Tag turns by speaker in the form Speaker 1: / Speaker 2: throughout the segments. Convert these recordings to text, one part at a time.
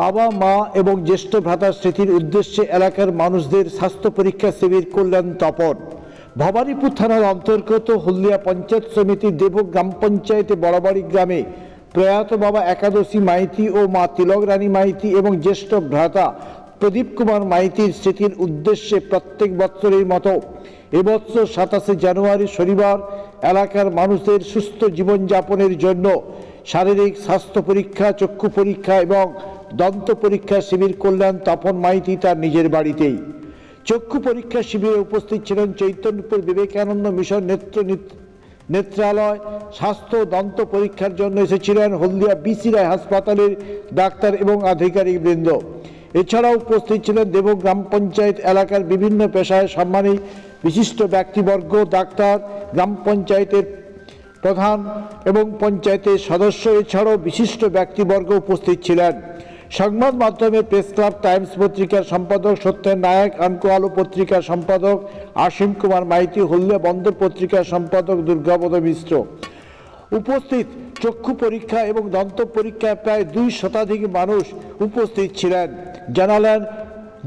Speaker 1: বাবা, মা এবং জ্যেষ্ঠ ভ্রাতার স্মৃতির উদ্দেশ্যে এলাকার মানুষদের স্বাস্থ্য পরীক্ষা শিবির করলেন তপন। ভবানীপুর থানার অন্তর্গত হলদিয়া পঞ্চায়েত সমিতির দেব গ্রাম পঞ্চায়েতে বড়বাড়ি গ্রামে প্রয়াত বাবা একাদশী মাইতি ও মা তিলক রানী মাইতি এবং জ্যেষ্ঠ ভ্রাতা প্রদীপ কুমার মাইতির স্মৃতির উদ্দেশ্যে প্রত্যেক বছরের মতো এবছর সাতাশে জানুয়ারি শনিবার এলাকার মানুষদের সুস্থ জীবনযাপনের জন্য শারীরিক স্বাস্থ্য পরীক্ষা, চক্ষু পরীক্ষা এবং দন্ত পরীক্ষা শিবির করলেন তপন মাইতি তার নিজের বাড়িতেই। চক্ষু পরীক্ষা শিবিরে উপস্থিত ছিলেন চৈতন্যপুর বিবেকানন্দ মিশন নেত্র নেত্রালয়। স্বাস্থ্য দন্ত পরীক্ষার জন্য এসেছিলেন হলদিয়া বিসি রায় হাসপাতালের ডাক্তার এবং আধিকারিক বৃন্দ। এছাড়াও উপস্থিত ছিলেন দেব গ্রাম পঞ্চায়েত এলাকার বিভিন্ন পেশায় সম্মানী বিশিষ্ট ব্যক্তিবর্গ, ডাক্তার, গ্রাম পঞ্চায়েতের প্রধান এবং পঞ্চায়েতের সদস্য। এছাড়াও বিশিষ্ট ব্যক্তিবর্গ উপস্থিত ছিলেন। সংবাদ মাধ্যমে প্রেস ক্লাব টাইমস পত্রিকার সম্পাদক সত্যেন নায়ক আনকো আলো পত্রিকার সম্পাদক আশিম কুমার, মাইতি হলদিয়া বন্দর পত্রিকার সম্পাদক দুর্গাপদ মিশ্র। উপস্থিত চক্ষু পরীক্ষা এবং দন্ত পরীক্ষায় প্রায় দুই শতাধিক মানুষ উপস্থিত ছিলেন। জানালেন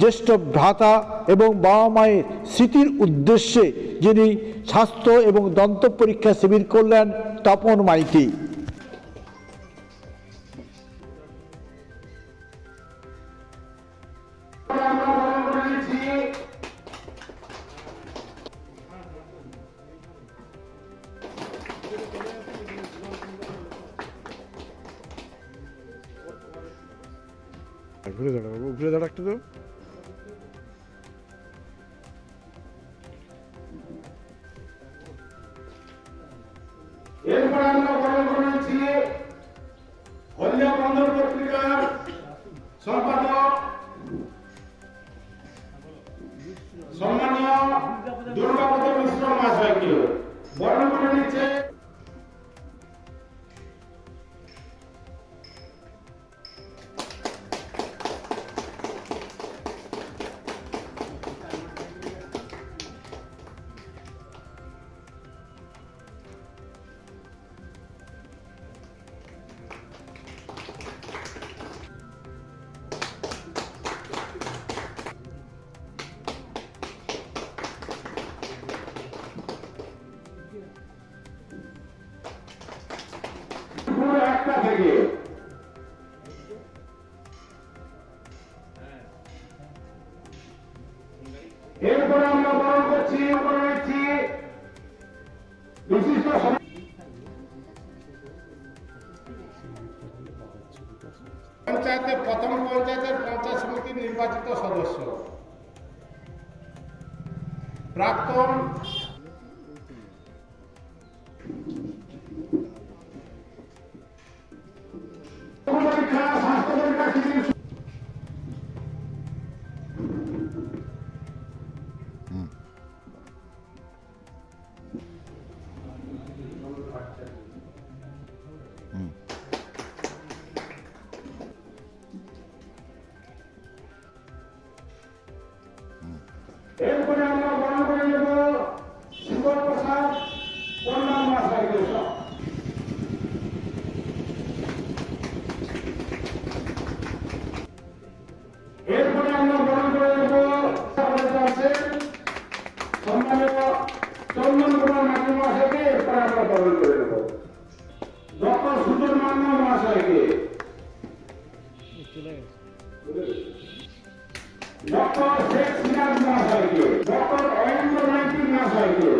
Speaker 1: জ্যেষ্ঠ ভ্রাতা এবং বাবা মায়ের স্মৃতির উদ্দেশ্যে যিনি স্বাস্থ্য এবং দন্ত পরীক্ষা শিবির করলেন, তপন মাইতি।
Speaker 2: ঘুরে দাঁড়া বাবু ঘুরে দাঁড়া তো।
Speaker 3: সম্পাদক সম্মানীয় দুর্গাপদ মিশ্র মহাশয়কে বরণ করে নিচ্ছে থেকে। এরপরে আমরা বরণ করছি নিচ্ছি বিশিষ্ট পঞ্চায়েতের প্রথম পঞ্চায়েতের পঞ্চায়েত সমিতির নির্বাচিত সদস্য। প্রাক্তন এরপরে ডক্টর শেখ সিরাজ মহাশয়কে ডক্টর অয়েন্দ্র মাইতি মহাশয়কে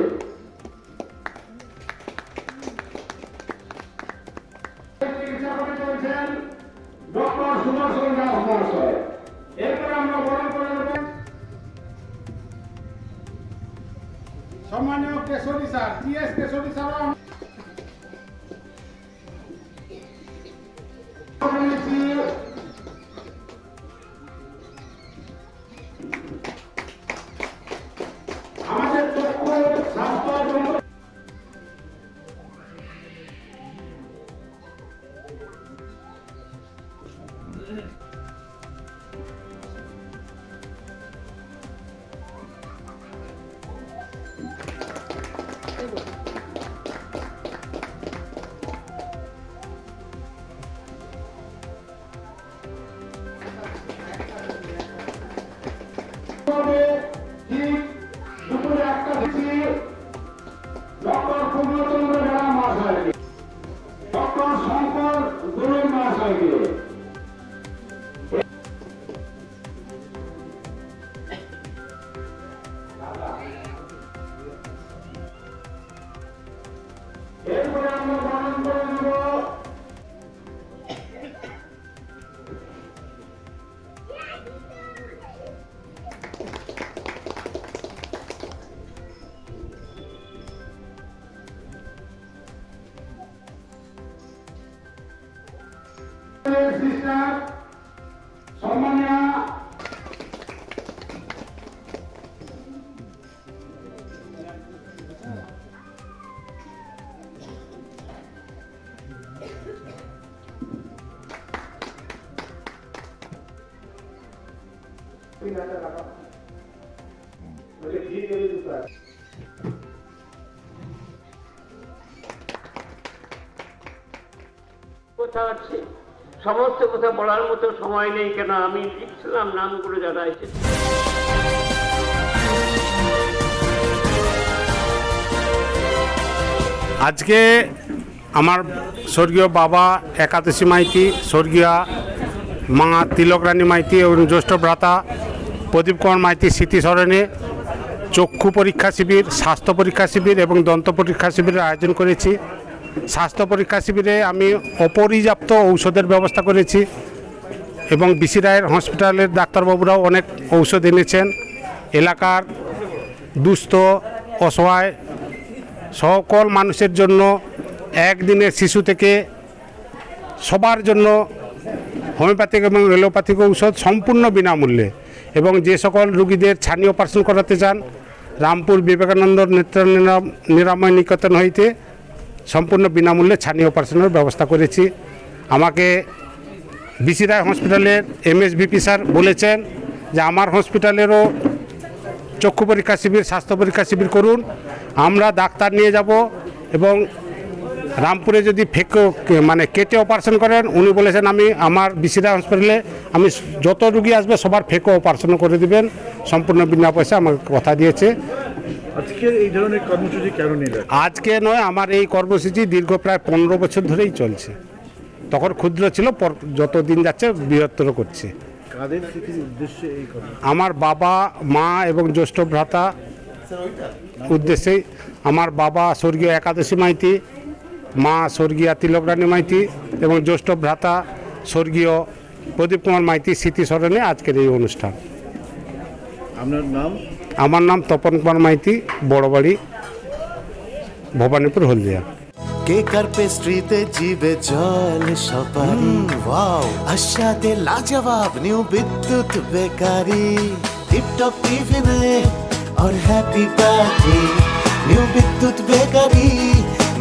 Speaker 3: ডক্টর সুদর্শন সম্মানীয় Keshari sir, T Keshari sir
Speaker 4: কথা আছে? সমস্ত কথা বলার মতো সময় নেই কেন? আমি লিখছিলাম, নামগুলো যারা এসেছে।
Speaker 3: আজকে আমার স্বর্গীয় বাবা একাদশী মাইতি, স্বর্গীয় মা তিলক রানী মাইতি এবং জ্যেষ্ঠ ভ্রাতা প্রদীপ কুমার মাইতি স্মৃতিস্মরণে চক্ষু পরীক্ষা শিবির, স্বাস্থ্য পরীক্ষা শিবির এবং দন্ত পরীক্ষা শিবিরের আয়োজন করেছি। স্বাস্থ্য পরীক্ষা শিবিরে আমি অপর্যাপ্ত ঔষধের ব্যবস্থা করেছি এবং বিসি রায়ের হসপিটালের ডাক্তারবাবুরাও অনেক ঔষধ এনেছেন। এলাকার দুস্থ, অসহায় সকল মানুষের জন্য একদিনের শিশু থেকে সবার জন্য হোমিওপ্যাথিক এবং এলোপ্যাথিক ঔষধ সম্পূর্ণ বিনামূল্যে। এবং যে সকল রুগীদের ছানি অপারেশন করাতে চান, রামপুর বিবেকানন্দ নেত্র নিরাম- নিরাময় নিকেতন হইতে সম্পূর্ণ বিনামূল্যে ছানি অপারেশনের ব্যবস্থা করেছি। আমাকে বিসি রায় হসপিটালের এমএসবিপি স্যার বলেছেন যে, আমার হসপিটালেরও চক্ষু পরীক্ষা শিবির, স্বাস্থ্য পরীক্ষা শিবির করুন। আমরা ডাক্তার নিয়ে যাব এবং রামপুরে যদি ফেকে মানে কেটে অপারেশন করেন উনি বলেছেন আমি আমার বিসিরা হসপিটালে আমি যত রুগী আসবে সবার ফেকে অপারেশন করে দিবেন। সম্পূর্ণ বিনা পয়সা আমাকে কথা দিয়েছে।
Speaker 5: আজকে এই ধরনের কর্মসূচি কেন নিলেন?
Speaker 3: আজকে নয় আমার এই কর্মসূচি দীর্ঘ প্রায় পনেরো বছর ধরেই চলছে। তখন ক্ষুদ্র ছিল পর যত দিন যাচ্ছে বৃহত্তর করছে।
Speaker 5: উদ্দেশ্যে
Speaker 3: আমার বাবা মা এবং জ্যেষ্ঠ ভ্রাতা উদ্দেশ্যেই আমার বাবা স্বর্গীয় একাদশী মাইতি মা স্বর্গীয়া তিলকরানী মাইতি এবং জ্যৈষ্ঠ ভ্রাতা স্বর্গীয় প্রদীপ কুমার মাইতি স্মৃতিস্মরণে আজকের এই অনুষ্ঠান।
Speaker 5: আপনার নাম?
Speaker 3: আমার নাম তপন কুমার মাইতি বড়বাড়ি ভবানীপুর হলদিয়া।
Speaker 6: কেক আর পেস্ট্রিতে জিবে জল সপারি? ওয়াও আশাতে লাজবাব নিউ বিদ্যুৎ বেকারি। টিপটপ টিফিনে আর happy party. New Bidyut bakery.